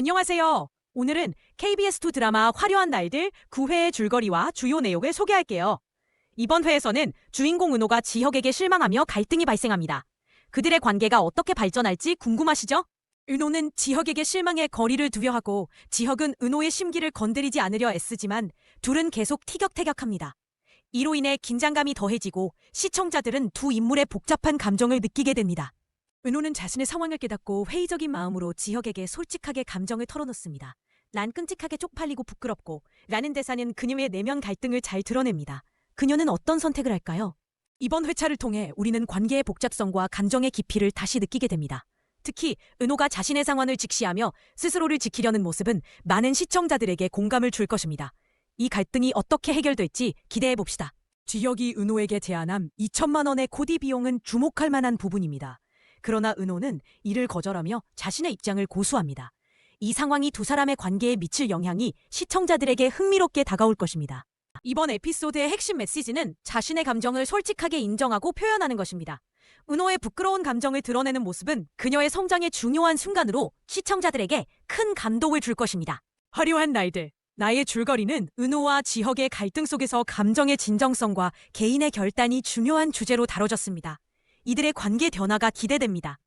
안녕하세요. 오늘은 KBS2 드라마 화려한 날들 9회의 줄거리와 주요 내용을 소개할게요. 이번 회에서는 주인공 은호가 지혁에게 실망하며 갈등이 발생합니다. 그들의 관계가 어떻게 발전할지 궁금하시죠? 은호는 지혁에게 실망해 거리를 두려 하고 지혁은 은호의 심기를 건드리지 않으려 애쓰지만 둘은 계속 티격태격합니다. 이로 인해 긴장감이 더해지고 시청자들은 두 인물의 복잡한 감정을 느끼게 됩니다. 은호는 자신의 상황을 깨닫고 회의적인 마음으로 지혁에게 솔직하게 감정을 털어놓습니다. 난 끔찍하게 쪽팔리고 부끄럽고 라는 대사는 그녀의 내면 갈등을 잘 드러냅니다. 그녀는 어떤 선택을 할까요? 이번 회차를 통해 우리는 관계의 복잡성과 감정의 깊이를 다시 느끼게 됩니다. 특히 은호가 자신의 상황을 직시하며 스스로를 지키려는 모습은 많은 시청자들에게 공감을 줄 것입니다. 이 갈등이 어떻게 해결될지 기대해 봅시다. 지혁이 은호에게 제안한 2천만 원의 코디 비용은 주목할 만한 부분입니다. 그러나 은호는 이를 거절하며 자신의 입장을 고수합니다. 이 상황이 두 사람의 관계에 미칠 영향이 시청자들에게 흥미롭게 다가올 것입니다. 이번 에피소드의 핵심 메시지는 자신의 감정을 솔직하게 인정하고 표현하는 것입니다. 은호의 부끄러운 감정을 드러내는 모습은 그녀의 성장의 중요한 순간으로 시청자들에게 큰 감동을 줄 것입니다. 화려한 날들. 나의 줄거리는 은호와 지혁의 갈등 속에서 감정의 진정성과 개인의 결단이 중요한 주제로 다뤄졌습니다. 이들의 관계 변화가 기대됩니다.